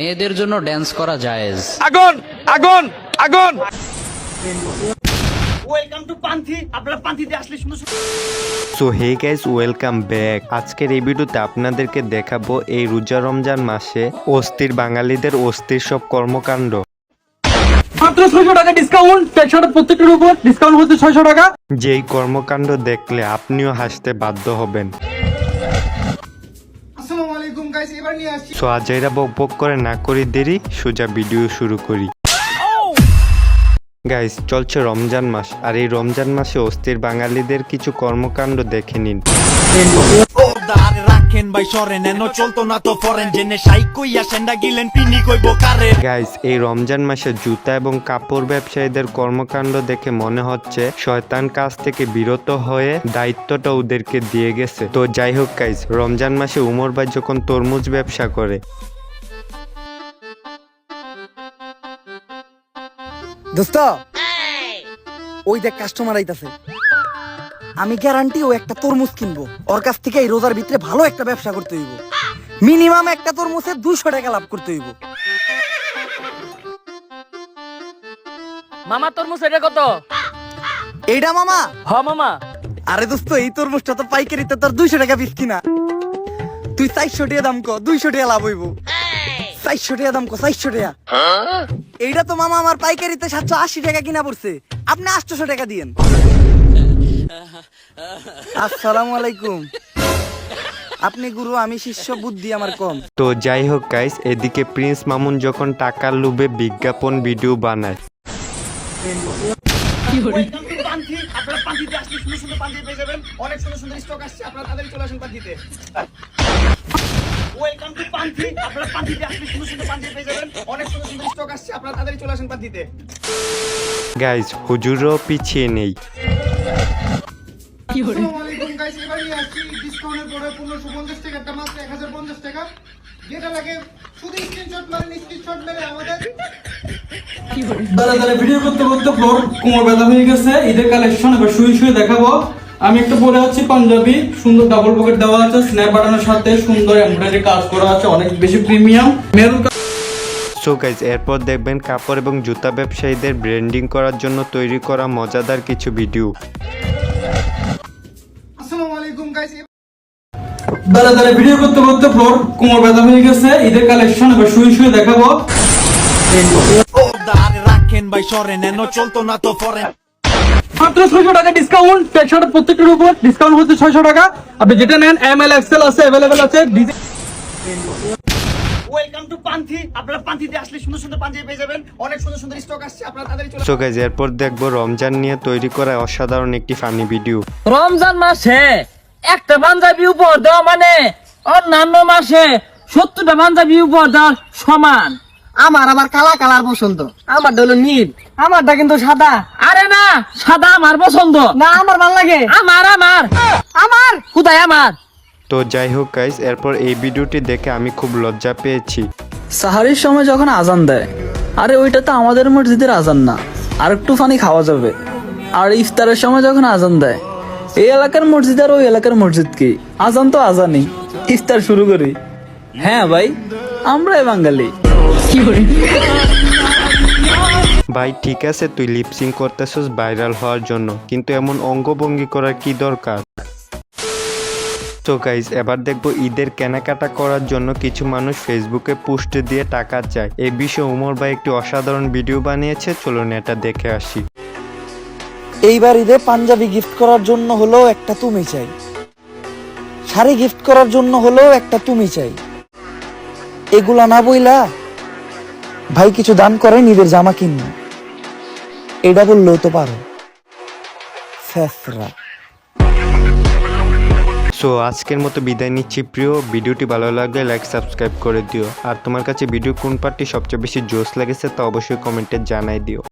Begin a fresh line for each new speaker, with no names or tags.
মেয়েদের জন্য ড্যান্স করা জায়েজ।
আগুন আগুন আগুন!
ওয়েলকাম টু পান্থি আপনারা পান্থিতে আসলে সুন্দর সুন্দর
so hey guys welcome back আজকের এই ভিডিওতে আপনাদেরকে দেখাবো এই রোজা রমজান মাসে অস্থির বাঙালিদের অস্থির সব কর্মকাণ্ড।
মাত্র ছয়শো টাকা ডিসকাউন্ট টি শার্টের প্রত্যেকটার উপর ডিসকাউন্ট হচ্ছে ছয়শো টাকা।
যেই কর্মকাণ্ড দেখলে আপনিও হাসতে বাধ্য হবেন।
গাইস এবার নিয়ে আসছি।
সো আজ এরা বক বক করে না করি দেরি, সোজা ভিডিও শুরু করি। গাইস চলছে রমজান মাস, আর এই রমজান মাসে অস্থির বাঙালিদের কিছু কর্মকাণ্ড দেখে নিন।
রাখেন ভাই সরেন এনো চলতো না তো ফরেন জেনে সাই কইয়া সেন্ডা গিলেন পিনি কইব কারে
গাইস এই রমজান মাসে জুতা এবং কাপড় ব্যবসায়ীদের কর্মকাণ্ড দেখে মনে হচ্ছে শয়তান কাজ থেকে বিরত হয়ে দায়িত্বটা ওদেরকে দিয়ে গেছে। তো যাই হোক গাইস রমজান মাসে উমর ভাই যখন তরমুজ ব্যবসা করে।
দোস্ত ওই দেখ কাস্টমার আইতাছে। আমি গ্যারান্টি ও একটা তরমুজ কিনবো। ওর কাছ থেকে এই রোজার ভিতরে ভালো একটা ব্যবসা করতে হইব। মিনিমাম একটা তরমুজে দুশো টাকা লাভ করতে হইব।
মামা তরমুজ এটা কত?
এইটা মামা?
হ মামা।
আরে দোস্ত এই তরমুজটা তো পাইকারিতে তোর দুইশো টাকা পিস কিনা। তুই চারশো টাকা দাম কো দুইশো টাকা লাভ হইব। চারশো টাকা দাম কো চারশো টাকা। এইটা তো মামা আমার পাইকারিতে সাতশো আশি টাকা কিনা পড়ছে। আপনি আটশোশো টাকা দিয়েন। আসসালামু আলাইকুম। আপনি গুরু আমি শিষ্য বুদ্ধি আমার কম।
তো যাই হোক গাইস এদিকে প্রিন্স মামুন যখন টাকার লোভে বিজ্ঞাপন ভিডিও বানায়।
ওয়েলকাম টু পান্থি আপনারা পান্থিতে আসলে সুন্দর সুন্দর পান্থি পেয়ে যাবেন। অনেক সুন্দর সুন্দর স্টক আসছে আপনারা তাড়াতাড়ি চলে আসেন পান্থিতে ওয়েলকাম টু পান্থি আপনারা পান্থিতে আসলে সুন্দর সুন্দর পান্থি পেয়ে যাবেন। অনেক সুন্দর সুন্দর স্টক আসছে আপনারা তাড়াতাড়ি চলে আসেন পান্থিতে
গাইস হুজুরও পিছিয়ে নেই।
আসসালামু আলাইকুম গাইস এবার আসছি ডিসকাউন্টের পরে পনেরোশো পঞ্চাশ টাকাটা মাত্র এক হাজার পঞ্চাশ টাকা। যেটা লাগে শুধু স্ক্রিনশট মারেন স্ক্রিনশট মেরে আমাদের।
দাদা দাদা ভিডিও করতে করতে ফ্লোর কোমর ব্যথা হয়ে গেছে ঈদের কালেকশন এবার শুয়ে শুয়ে দেখাবো। আমি একটা পরে আছি পাঞ্জাবি সুন্দর ডাবল পকেট দেওয়া আছে স্ন্যাপ বাটনের সাথে সুন্দর এমব্রয়ডারি কাজ করা আছে অনেক বেশি প্রিমিয়াম মেরুন
সো গাইজ এরপর দেখবেন কাপড় এবং জুতা ব্যবসায়ীদের ব্র্যান্ডিং করার জন্য তৈরি করা মজাদার কিছু ভিডিও
ভিডিও করতে করতে ফ্লোর কোমর ব্যথা হয়ে গেছে। ঈদের কালেকশন এবার শুয়ে শুয়ে দেখাবো।
রাখেন ভাই সরেন এনো চলতো না তো ফরেন
মাত্র ছয়শো টাকা ডিসকাউন্ট প্রত্যেকটার উপর ডিসকাউন্ট হচ্ছে ছয়শো টাকা। আপনি যেটা নেন এম এল এক্সেল আছে অ্যাভেলেবেল আছে ডিজাইন
ওয়েলকাম টু পান্থি আপনারা পান্থিতে আসলে সুন্দর সুন্দর পাঞ্জাবি পেয়ে যাবেন। অনেক সুন্দর সুন্দর স্টক আসছে আপনারা তাড়াতাড়ি চলে
সো গাইজ এরপর দেখব রমজান নিয়ে তৈরি করা অসাধারণ একটি ফানি ভিডিও
রমজান মাসে একটা পাঞ্জাবি উপহার দেওয়া মানে অন্যান্য মাসে সত্তরটা পাঞ্জাবি উপহার দেওয়ার সমান।
আমার আবার কালা কালার পছন্দ।
আমারটা হলো নীল।
আমারটা কিন্তু সাদা।
আরে না সাদা আমার পছন্দ।
না আমার ভালো লাগে।
আমার আমার।
আমার?
কোথায় আমার।
তো যাই হোক গাইজ এরপর এই ভিডিওটি দেখে আমি খুব লজ্জা পেয়েছি।
সাহারির সময় যখন আজান দেয় আরে ওইটা তো আমাদের মসজিদের আজান না আর একটু পানি খাওয়া যাবে। আর ইফতারের সময় যখন আজান দেয় এই এলাকার মসজিদ আর ওই এলাকার মসজিদ কি? আজান তো আজানই। ইফতার শুরু করি। হ্যাঁ ভাই আমরাই বাঙালি।
ভাই ঠিক আছে তুই লিপসিং করতেছস ভাইরাল হওয়ার জন্য কিন্তু এমন অঙ্গভঙ্গি করার কি দরকার? তো গাইজ এবার দেখব ঈদের কেনাকাটা করার জন্য কিছু মানুষ ফেসবুকে পোস্ট দিয়ে টাকা চায়। এই বিষয়ে উমর ভাই একটি অসাধারণ ভিডিও বানিয়েছে চলুন এটা দেখে আসি।
এইবার ঈদে পাঞ্জাবি গিফট করার জন্য হলেও একটা তুমি চাই। শাড়ি গিফট করার জন্য হলেও একটা তুমি চাই। এগুলা না বইলা ভাই কিছু দান করে নিজের জামা কিনবো। এটা বললেও তো পারো। ফেসরা
সো আজকের মতো বিদায় নিচ্ছি প্রিয়। ভিডিওটি ভালো লাগলে লাইক সাবস্ক্রাইব করে দিও। আর তোমার কাছে ভিডিও কোন পার্টটি সবচেয়ে বেশি জোস লেগেছে তা অবশ্যই কমেন্টে জানাই দিও।